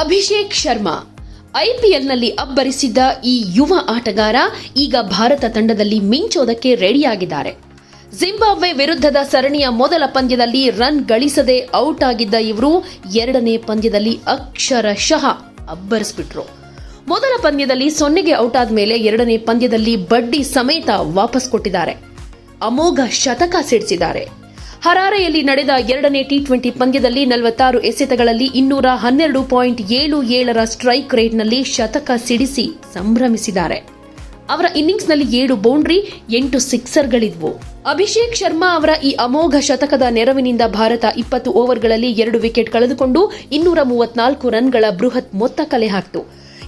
ಅಭಿಷೇಕ್ ಶರ್ಮಾ. ಐಪಿಎಲ್ನಲ್ಲಿ ಅಬ್ಬರಿಸಿದ್ದ ಈ ಯುವ ಆಟಗಾರ ಈಗ ಭಾರತ ತಂಡದಲ್ಲಿ ಮಿಂಚೋದಕ್ಕೆ ರೆಡಿಯಾಗಿದ್ದಾರೆ. ಜಿಂಬಾಬ್ವೆ ವಿರುದ್ಧದ ಸರಣಿಯ ಮೊದಲ ಪಂದ್ಯದಲ್ಲಿ ರನ್ ಗಳಿಸದೆ ಔಟ್ ಆಗಿದ್ದ ಇವರು ಎರಡನೇ ಪಂದ್ಯದಲ್ಲಿ ಅಕ್ಷರಶಃ ಅಬ್ಬರಿಸ್ಬಿಟ್ರು. ಮೊದಲ ಪಂದ್ಯದಲ್ಲಿ ಸೊನ್ನೆಗೆ ಔಟ್ ಆದ ಮೇಲೆ ಎರಡನೇ ಪಂದ್ಯದಲ್ಲಿ ಬಡ್ಡಿ ಸಮೇತ ವಾಪಸ್ ಕೊಟ್ಟಿದ್ದಾರೆ. ಅಮೋಘ ಶತಕ ಸಿಡಿಸಿದ್ದಾರೆ. ಹರಾರೆಯಲ್ಲಿ ನಡೆದ ಎರಡನೇ ಟಿ ಟ್ವೆಂಟಿ ಪಂದ್ಯದಲ್ಲಿ ನಲವತ್ತಾರು ಎಸೆತಗಳಲ್ಲಿ ಇನ್ನೂರ ಹನ್ನೆರಡು ಪಾಯಿಂಟ್ ಏಳು ಏಳರ ಸ್ಟ್ರೈಕ್ ರೇಟ್ನಲ್ಲಿ ಶತಕ ಸಿಡಿಸಿ ಸಂಭ್ರಮಿಸಿದ್ದಾರೆ. ಅವರ ಇನ್ನಿಂಗ್ಸ್ನಲ್ಲಿ ಏಳು ಬೌಂಡ್ರಿ, ಎಂಟು ಸಿಕ್ಸರ್ಗಳಿದ್ವು. ಅಭಿಷೇಕ್ ಶರ್ಮಾ ಅವರ ಈ ಅಮೋಘ ಶತಕದ ನೆರವಿನಿಂದ ಭಾರತ ಇಪ್ಪತ್ತು ಓವರ್ಗಳಲ್ಲಿ ಎರಡು ವಿಕೆಟ್ ಕಳೆದುಕೊಂಡು ಇನ್ನೂರ ಮೂವತ್ನಾಲ್ಕು ರನ್ಗಳ ಬೃಹತ್ ಮೊತ್ತ ಕಲೆ ಹಾಕಿತು.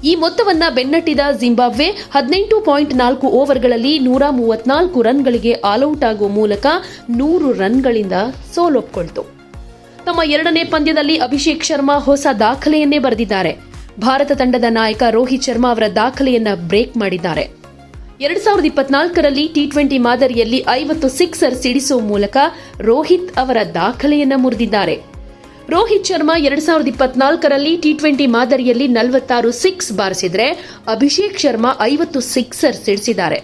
ಈ ಮೊತ್ತವನ್ನ ಬೆನ್ನಟ್ಟಿದ ಜಿಂಬಾಬ್ವೆ ಹದಿನೆಂಟು ಪಾಯಿಂಟ್ ನಾಲ್ಕು ಓವರ್ಗಳಲ್ಲಿ ನೂರ ಮೂವತ್ನಾಲ್ಕು ರನ್ಗಳಿಗೆ ಆಲ್ಔಟ್ ಆಗುವ ಮೂಲಕ ನೂರು ರನ್ಗಳಿಂದ ಸೋಲೊಪ್ಕೊಳ್ತು. ತಮ್ಮ ಎರಡನೇ ಪಂದ್ಯದಲ್ಲಿ ಅಭಿಷೇಕ್ ಶರ್ಮಾ ಹೊಸ ದಾಖಲೆಯನ್ನೇ ಬರೆದಿದ್ದಾರೆ. ಭಾರತ ತಂಡದ ನಾಯಕ ರೋಹಿತ್ ಶರ್ಮಾ ಅವರ ದಾಖಲೆಯನ್ನ ಬ್ರೇಕ್ ಮಾಡಿದ್ದಾರೆ. ಎರಡ್ ಸಾವಿರದ ಇಪ್ಪತ್ನಾಲ್ಕರಲ್ಲಿ ಟಿ ಟ್ವೆಂಟಿ ಮಾದರಿಯಲ್ಲಿ ಐವತ್ತು ಸಿಕ್ಸರ್ ಸಿಡಿಸುವ ಮೂಲಕ ರೋಹಿತ್ ಅವರ ದಾಖಲೆಯನ್ನ ಮುರಿದಿದ್ದಾರೆ. ರೋಹಿತ್ ಶರ್ಮಾ ಎರಡ್ ಸಾವಿರದ ಇಪ್ಪತ್ನಾಲ್ಕರಲ್ಲಿ ಟಿ ಟ್ವೆಂಟಿ ಮಾದರಿಯಲ್ಲಿ ನಲವತ್ತಾರು ಸಿಕ್ಸ್ ಬಾರಿಸಿದ್ರೆ ಅಭಿಷೇಕ್ ಶರ್ಮಾ ಐವತ್ತು ಸಿಕ್ಸರ್ ಸಿಡಿಸಿದ್ದಾರೆ.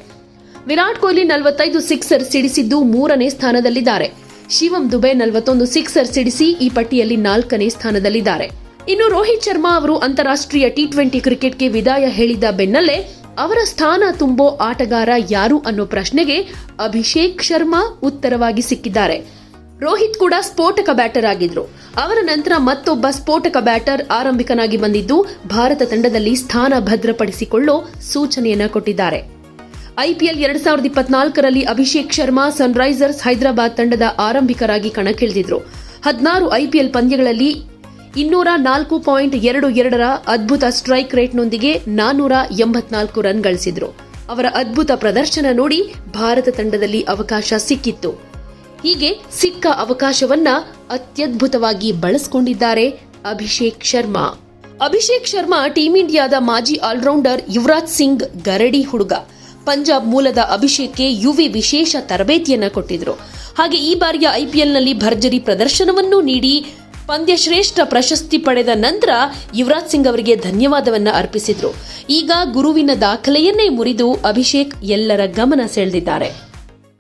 ವಿರಾಟ್ ಕೊಹ್ಲಿ ನಲವತ್ತೈದು ಸಿಕ್ಸರ್ ಸಿಡಿಸಿದ್ದು ಮೂರನೇ ಸ್ಥಾನದಲ್ಲಿದ್ದಾರೆ. ಶಿವಂ ದುಬೆ ನಲವತ್ತೊಂದು ಸಿಕ್ಸರ್ ಸಿಡಿಸಿ ಈ ಪಟ್ಟಿಯಲ್ಲಿ ನಾಲ್ಕನೇ ಸ್ಥಾನದಲ್ಲಿದ್ದಾರೆ. ಇನ್ನು ರೋಹಿತ್ ಶರ್ಮಾ ಅವರು ಅಂತಾರಾಷ್ಟ್ರೀಯ ಟಿ ಟ್ವೆಂಟಿ ಕ್ರಿಕೆಟ್ಗೆ ವಿದಾಯ ಹೇಳಿದ ಬೆನ್ನಲ್ಲೇ ಅವರ ಸ್ಥಾನ ತುಂಬೋ ಆಟಗಾರ ಯಾರು ಅನ್ನೋ ಪ್ರಶ್ನೆಗೆ ಅಭಿಷೇಕ್ ಶರ್ಮಾ ಉತ್ತರವಾಗಿ ಸಿಕ್ಕಿದ್ದಾರೆ. ರೋಹಿತ್ ಕೂಡ ಸ್ಫೋಟಕ ಬ್ಯಾಟರ್ ಆಗಿದ್ರು. ಅವರ ನಂತರ ಮತ್ತೊಬ್ಬ ಸ್ಫೋಟಕ ಬ್ಯಾಟರ್ ಆರಂಭಿಕನಾಗಿ ಬಂದಿದ್ದು, ಭಾರತ ತಂಡದಲ್ಲಿ ಸ್ಥಾನ ಭದ್ರಪಡಿಸಿಕೊಳ್ಳೋ ಸೂಚನೆಯನ್ನ ಕೊಟ್ಟಿದ್ದಾರೆ. ಐಪಿಎಲ್ ಎರಡ್ ಸಾವಿರದ ಇಪ್ಪತ್ನಾಲ್ಕರಲ್ಲಿ ಅಭಿಷೇಕ್ ಶರ್ಮಾ ಸನ್ರೈಸರ್ಸ್ ಹೈದರಾಬಾದ್ ತಂಡದ ಆರಂಭಿಕರಾಗಿ ಕಣಕ್ಕಿಳಿದಿದ್ರು. ಹದಿನಾರು ಐಪಿಎಲ್ ಪಂದ್ಯಗಳಲ್ಲಿ ಇನ್ನೂರ ನಾಲ್ಕು ಪಾಯಿಂಟ್ ಎರಡು ಎರಡರ ಅದ್ಭುತ ಸ್ಟ್ರೈಕ್ ರೇಟ್ನೊಂದಿಗೆ ನಾನ್ನೂರ ಎಂಬತ್ನಾಲ್ಕು ರನ್ ಗಳಿಸಿದ್ರು. ಅವರ ಅದ್ಭುತ ಪ್ರದರ್ಶನ ನೋಡಿ ಭಾರತ ತಂಡದಲ್ಲಿ ಅವಕಾಶ ಸಿಕ್ಕಿತ್ತು. ಹೀಗೆ ಸಿಕ್ಕ ಅವಕಾಶವನ್ನ ಅತ್ಯದ್ಭುತವಾಗಿ ಬಳಸಿಕೊಂಡಿದ್ದಾರೆ ಅಭಿಷೇಕ್ ಶರ್ಮಾ. ಅಭಿಷೇಕ್ ಶರ್ಮಾ ಟೀಂ ಇಂಡಿಯಾದ ಮಾಜಿ ಆಲ್ರೌಂಡರ್ ಯುವರಾಜ್ ಸಿಂಗ್ ಗರಡಿ ಹುಡುಗ. ಪಂಜಾಬ್ ಮೂಲದ ಅಭಿಷೇಕ್ಗೆ ಯುವಿ ವಿಶೇಷ ತರಬೇತಿಯನ್ನ ಕೊಟ್ಟಿದ್ರು. ಹಾಗೆ ಈ ಬಾರಿಯ ಐಪಿಎಲ್ನಲ್ಲಿ ಭರ್ಜರಿ ಪ್ರದರ್ಶನವನ್ನು ನೀಡಿ ಪಂದ್ಯಶ್ರೇಷ್ಠ ಪ್ರಶಸ್ತಿ ಪಡೆದ ನಂತರ ಯುವರಾಜ್ ಸಿಂಗ್ ಅವರಿಗೆ ಧನ್ಯವಾದವನ್ನು ಅರ್ಪಿಸಿದ್ರು. ಈಗ ಗುರುವಿನ ದಾಖಲೆಯನ್ನೇ ಮುರಿದು ಅಭಿಷೇಕ್ ಎಲ್ಲರ ಗಮನ ಸೆಳೆದಿದ್ದಾರೆ.